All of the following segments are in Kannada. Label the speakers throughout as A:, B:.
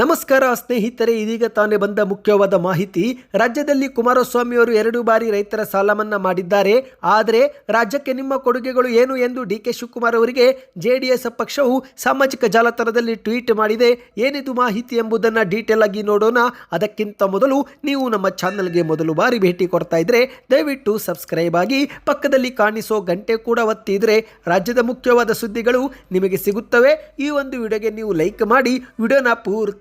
A: ನಮಸ್ಕಾರ ಸ್ನೇಹಿತರೆ, ಇದೀಗ ತಾನೇ ಬಂದ ಮುಖ್ಯವಾದ ಮಾಹಿತಿ. ರಾಜ್ಯದಲ್ಲಿ ಕುಮಾರಸ್ವಾಮಿ ಅವರು ಎರಡು ಬಾರಿ ರೈತರ ಸಾಲ ಮನ್ನಾ ಮಾಡಿದ್ದಾರೆ. ಆದರೆ ರಾಜ್ಯಕ್ಕೆ ನಿಮ್ಮ ಕೊಡುಗೆಗಳು ಏನು ಎಂದು ಡಿ ಕೆ ಶಿವಕುಮಾರ್ ಅವರಿಗೆ ಜೆಡಿಎಸ್ ಪಕ್ಷವು ಸಾಮಾಜಿಕ ಜಾಲತಾಣದಲ್ಲಿ ಟ್ವೀಟ್ ಮಾಡಿದೆ. ಏನಿದು ಮಾಹಿತಿ ಎಂಬುದನ್ನು ಡೀಟೇಲ್ ಆಗಿ ನೋಡೋಣ. ಅದಕ್ಕಿಂತ ಮೊದಲು ನೀವು ನಮ್ಮ ಚಾನಲ್ಗೆ ಮೊದಲು ಬಾರಿ ಭೇಟಿ ಕೊಡ್ತಾ ಇದ್ರೆ ದಯವಿಟ್ಟು ಸಬ್ಸ್ಕ್ರೈಬ್ ಆಗಿ ಪಕ್ಕದಲ್ಲಿ ಕಾಣಿಸೋ ಗಂಟೆ ಕೂಡ ಒತ್ತಿದ್ರೆ ರಾಜ್ಯದ ಮುಖ್ಯವಾದ ಸುದ್ದಿಗಳು ನಿಮಗೆ ಸಿಗುತ್ತವೆ. ಈ ಒಂದು ವಿಡಿಯೋಗೆ ನೀವು ಲೈಕ್ ಮಾಡಿ. ವಿಡಿಯೋನ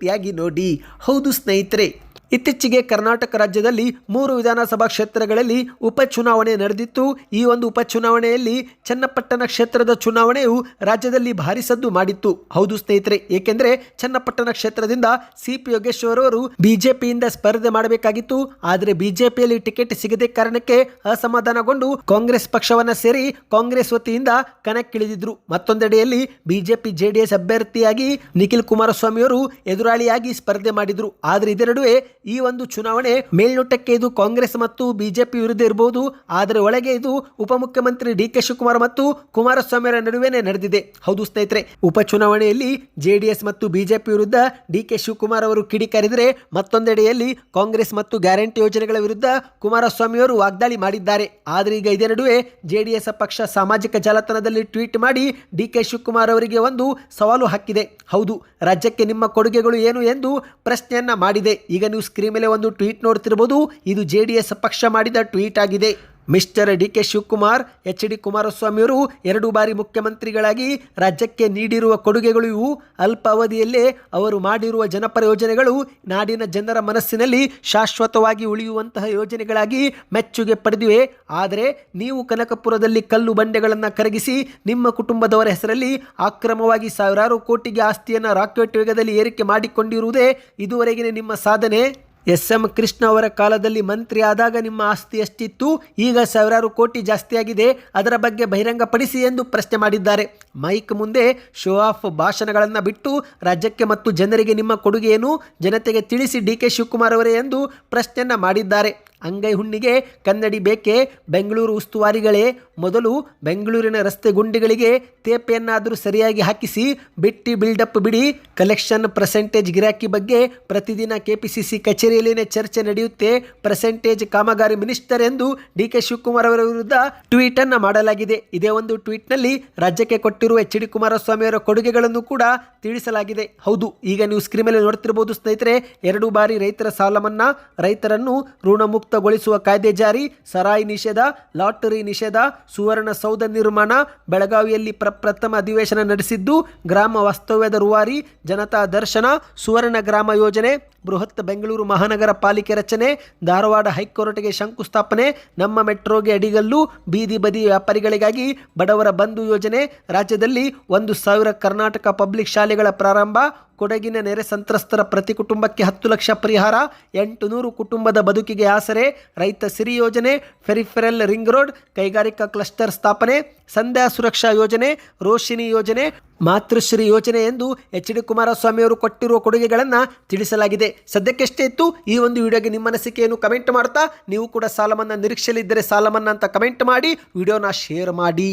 A: ಪೂರ್ತಿಯಾಗಿ ನೋಡಿ. ಹೌದು ಸ್ನೇಹಿತರೆ ಇತ್ತೀಚೆಗೆ ಕರ್ನಾಟಕ ರಾಜ್ಯದಲ್ಲಿ ಮೂರು ವಿಧಾನಸಭಾ ಕ್ಷೇತ್ರಗಳಲ್ಲಿ ಉಪಚುನಾವಣೆ ನಡೆದಿತ್ತು. ಈ ಒಂದು ಉಪಚುನಾವಣೆಯಲ್ಲಿ ಚನ್ನಪಟ್ಟಣ ಕ್ಷೇತ್ರದ ಚುನಾವಣೆಯು ರಾಜ್ಯದಲ್ಲಿ ಭಾರಿ ಸದ್ದು ಮಾಡಿತ್ತು. ಹೌದು ಸ್ನೇಹಿತರೆ, ಏಕೆಂದರೆ ಚನ್ನಪಟ್ಟಣ ಕ್ಷೇತ್ರದಿಂದ ಸಿ ಪಿ ಯೋಗೇಶ್ವರ್ ಅವರು ಬಿಜೆಪಿಯಿಂದ ಸ್ಪರ್ಧೆ ಮಾಡಬೇಕಾಗಿತ್ತು. ಆದರೆ ಬಿಜೆಪಿಯಲ್ಲಿ ಟಿಕೆಟ್ ಸಿಗದೆ ಕಾರಣಕ್ಕೆ ಅಸಮಾಧಾನಗೊಂಡು ಕಾಂಗ್ರೆಸ್ ಪಕ್ಷವನ್ನ ಸೇರಿ ಕಾಂಗ್ರೆಸ್ ವತಿಯಿಂದ ಕಣಕ್ಕಿಳಿದಿದ್ರು. ಮತ್ತೊಂದೆಡೆಯಲ್ಲಿ ಬಿಜೆಪಿ ಜೆಡಿಎಸ್ ಅಭ್ಯರ್ಥಿಯಾಗಿ ನಿಖಿಲ್ ಕುಮಾರಸ್ವಾಮಿಯವರು ಎದುರಾಳಿಯಾಗಿ ಸ್ಪರ್ಧೆ ಮಾಡಿದ್ರು. ಆದರೆ ಇದೆರಡುವೆ ಈ ಒಂದು ಚುನಾವಣೆ ಮೇಲ್ನೋಟಕ್ಕೆ ಇದು ಕಾಂಗ್ರೆಸ್ ಮತ್ತು ಬಿಜೆಪಿ ವಿರುದ್ಧ ಇರಬಹುದು ಆದರೆ ಒಳಗೆ ಇದು ಉಪಮುಖ್ಯಮಂತ್ರಿ ಡಿ ಕೆ ಶಿವಕುಮಾರ್ ಮತ್ತು ಕುಮಾರಸ್ವಾಮಿ ಅವರ ನಡುವೆನೇ ನಡೆದಿದೆ. ಹೌದು ಸ್ನೇಹಿತರೆ, ಉಪಚುನಾವಣೆಯಲ್ಲಿ ಜೆಡಿಎಸ್ ಮತ್ತು ಬಿಜೆಪಿ ವಿರುದ್ಧ ಡಿ ಕೆ ಶಿವಕುಮಾರ್ ಅವರು ಕಿಡಿಕಾರಿದರೆ ಮತ್ತೊಂದೆಡೆಯಲ್ಲಿ ಕಾಂಗ್ರೆಸ್ ಮತ್ತು ಗ್ಯಾರಂಟಿ ಯೋಜನೆಗಳ ವಿರುದ್ಧ ಕುಮಾರಸ್ವಾಮಿ ಅವರು ವಾಗ್ದಾಳಿ ಮಾಡಿದ್ದಾರೆ. ಆದರೆ ಈಗ ಇದೇ ನಡುವೆ ಜೆಡಿಎಸ್ ಪಕ್ಷ ಸಾಮಾಜಿಕ ಜಾಲತಾಣದಲ್ಲಿ ಟ್ವೀಟ್ ಮಾಡಿ ಡಿ ಕೆ ಶಿವಕುಮಾರ್ ಅವರಿಗೆ ಒಂದು ಸವಾಲು ಹಾಕಿದೆ. ಹೌದು, ರಾಜ್ಯಕ್ಕೆ ನಿಮ್ಮ ಕೊಡುಗೆಗಳು ಏನು ಎಂದು ಪ್ರಶ್ನೆಯನ್ನ ಮಾಡಿದೆ. ಈಗ ನೀವು ಸ್ಕ್ರೀನ್ ಮೇಲೆ ಒಂದು ಟ್ವೀಟ್ ನೋಡ್ತಿರ್ಬೋದು. ಇದು ಜೆ ಡಿ ಪಕ್ಷ ಮಾಡಿದ ಟ್ವೀಟ್ ಆಗಿದೆ. Mister D K Shivakumar H D ಕುಮಾರಸ್ವಾಮಿಯವರು ಎರಡು ಬಾರಿ ಮುಖ್ಯಮಂತ್ರಿಗಳಾಗಿ ರಾಜ್ಯಕ್ಕೆ ನೀಡಿರುವ ಕೊಡುಗೆಗಳು ಇವು. ಅಲ್ಪಾವಧಿಯಲ್ಲೇ ಅವರು ಮಾಡಿರುವ ಜನಪರ ಯೋಜನೆಗಳು ನಾಡಿನ ಜನರ ಮನಸ್ಸಿನಲ್ಲಿ ಶಾಶ್ವತವಾಗಿ ಉಳಿಯುವಂತಹ ಯೋಜನೆಗಳಾಗಿ ಮೆಚ್ಚುಗೆ ಪಡೆದಿವೆ. ಆದರೆ ನೀವು ಕನಕಪುರದಲ್ಲಿ ಕಲ್ಲು ಬಂಡೆಗಳನ್ನು ಕರಗಿಸಿ ನಿಮ್ಮ ಕುಟುಂಬದವರ ಹೆಸರಲ್ಲಿ ಅಕ್ರಮವಾಗಿ ಸಾವಿರಾರು ಕೋಟಿಗೆ ಆಸ್ತಿಯನ್ನು ರಾಕೆಟ್ ವೇಗದಲ್ಲಿ ಏರಿಕೆ ಮಾಡಿಕೊಂಡಿರುವುದೇ ಇದುವರೆಗಿನ ನಿಮ್ಮ ಸಾಧನೆ. ಎಸ್ ಎಂ ಕೃಷ್ಣ ಅವರ ಕಾಲದಲ್ಲಿ ಮಂತ್ರಿ ಆದಾಗ ನಿಮ್ಮ ಆಸ್ತಿ ಎಷ್ಟಿತ್ತು? ಈಗ ಸಾವಿರಾರು ಕೋಟಿ ಜಾಸ್ತಿಯಾಗಿದೆ. ಅದರ ಬಗ್ಗೆ ಬಹಿರಂಗಪಡಿಸಿ ಎಂದು ಪ್ರಶ್ನೆ ಮಾಡಿದ್ದಾರೆ. ಮೈಕ್ ಮುಂದೆ ಶೋ ಆಫ್ ಭಾಷಣಗಳನ್ನು ಬಿಟ್ಟು ರಾಜ್ಯಕ್ಕೆ ಮತ್ತು ಜನರಿಗೆ ನಿಮ್ಮ ಕೊಡುಗೆಯನ್ನು ಜನತೆಗೆ ತಿಳಿಸಿ ಡಿ ಕೆ ಶಿವಕುಮಾರ್ ಅವರೇ ಎಂದು ಪ್ರಶ್ನೆಯನ್ನ ಮಾಡಿದ್ದಾರೆ. ಅಂಗೈ ಹುಣ್ಣಿಗೆ ಕನ್ನಡಿ ಬೇಕೆ? ಬೆಂಗಳೂರು ಉಸ್ತುವಾರಿಗಳೇ, ಮೊದಲು ಬೆಂಗಳೂರಿನ ರಸ್ತೆ ಗುಂಡಿಗಳಿಗೆ ತೇಪೆಯನ್ನಾದರೂ ಸರಿಯಾಗಿ ಹಾಕಿಸಿ, ಬಿಟ್ಟಿ ಬಿಲ್ಡಪ್ ಬಿಡಿ. ಕಲೆಕ್ಷನ್ ಪರ್ಸೆಂಟೇಜ್ ಗಿರಾಕಿ ಬಗ್ಗೆ ಪ್ರತಿದಿನ ಕೆಪಿಸಿಸಿ ಕಚೇರಿಯಲ್ಲಿನೇ ಚರ್ಚೆ ನಡೆಯುತ್ತೆ. ಪರ್ಸೆಂಟೇಜ್ ಕಾಮಗಾರಿ ಮಿನಿಸ್ಟರ್ ಎಂದು ಡಿ ಕೆ ಶಿವಕುಮಾರ್ ಅವರ ವಿರುದ್ಧ ಟ್ವೀಟ್ ಅನ್ನ ಮಾಡಲಾಗಿದೆ. ಇದೇ ಒಂದು ಟ್ವೀಟ್ನಲ್ಲಿ ರಾಜ್ಯಕ್ಕೆ ಕೊಟ್ಟಿರುವ ಎಚ್ ಡಿ ಕುಮಾರಸ್ವಾಮಿ ಅವರ ಕೊಡುಗೆಗಳನ್ನು ಕೂಡ ತಿಳಿಸಲಾಗಿದೆ. ಹೌದು, ಈಗ ನೀವು ಸ್ಕ್ರೀನ್ ಮೇಲೆ ನೋಡ್ತಿರಬಹುದು ಸ್ನೇಹಿತರೆ, ಎರಡು ಬಾರಿ ರೈತರ ಸಾಲ ಮನ್ನಾ ರೈತರನ್ನು ಋಣಮುಕ್ತಗೊಳಿಸುವ ಕಾಯ್ದೆ ಜಾರಿ, ಸರಾಯಿ ನಿಷೇಧ, ಲಾಟರಿ ನಿಷೇಧ, ಸುವರ್ಣ ಸೌಧ ನಿರ್ಮಾಣ, ಬೆಳಗಾವಿಯಲ್ಲಿ ಪ್ರಪ್ರಥಮ ಅಧಿವೇಶನ ನಡೆಸಿದ್ದು, ಗ್ರಾಮ ವಾಸ್ತವ್ಯದ ರೂವಾರಿ, ಜನತಾ ದರ್ಶನ, ಸುವರ್ಣ ಗ್ರಾಮ ಯೋಜನೆ ಬೃಹತ್ ಬೆಂಗಳೂರು ಮಹಾನಗರ ಪಾಲಿಕೆ ರಚನೆ, ಧಾರವಾಡ ಹೈಕೋರ್ಟ್ಗೆ ಶಂಕುಸ್ಥಾಪನೆ, ನಮ್ಮ ಮೆಟ್ರೋಗೆ ಅಡಿಗಲ್ಲು, ಬೀದಿ ಬದಿ ವ್ಯಾಪಾರಿಗಳಿಗಾಗಿ ಬಡವರ ಬಂಧು ಯೋಜನೆ, ರಾಜ್ಯದಲ್ಲಿ ಒಂದು ಸಾವಿರ ಕರ್ನಾಟಕ ಪಬ್ಲಿಕ್ ಶಾಲೆಗಳ ಪ್ರಾರಂಭ, ಕೊಡಗಿನ ನೆರೆ ಸಂತ್ರಸ್ತರ ಪ್ರತಿ ಕುಟುಂಬಕ್ಕೆ ಹತ್ತು ಲಕ್ಷ ಪರಿಹಾರ, ಎಂಟು ನೂರು ಕುಟುಂಬದ ಬದುಕಿಗೆ ಆಸರೆ, ರೈತ ಸಿರಿ ಯೋಜನೆ ಫೆರಿಫೆರಲ್ ರಿಂಗ್ ರೋಡ್, ಕೈಗಾರಿಕಾ ಕ್ಲಸ್ಟರ್ ಸ್ಥಾಪನೆ, ಸಂಧ್ಯಾ ಸುರಕ್ಷಾ ಯೋಜನೆ ರೋಶಿನಿ ಯೋಜನೆ ಮಾತೃಶ್ರೀ ಯೋಜನೆ ಎಂದು ಎಚ್ ಡಿ ಕುಮಾರಸ್ವಾಮಿ ಅವರು ಕೊಟ್ಟಿರುವ ಕೊಡುಗೆಗಳನ್ನು ತಿಳಿಸಲಾಗಿದೆ. ಸದ್ಯಕ್ಕೆಷ್ಟೇ ಇತ್ತು, ಈ ಒಂದು ವಿಡಿಯೋಗೆ ನಿಮ್ಮ ಅನಿಸಿಕೆಯನ್ನು ಕಮೆಂಟ್ ಮಾಡ್ತಾ ನೀವು ಕೂಡ ಸಾಲಮನ್ನ ನಿರೀಕ್ಷೆಯಲ್ಲಿದ್ದರೆ ಸಾಲ ಮನ್ನಾ ಅಂತ ಕಮೆಂಟ್ ಮಾಡಿ, ವಿಡಿಯೋನ ಶೇರ್ ಮಾಡಿ.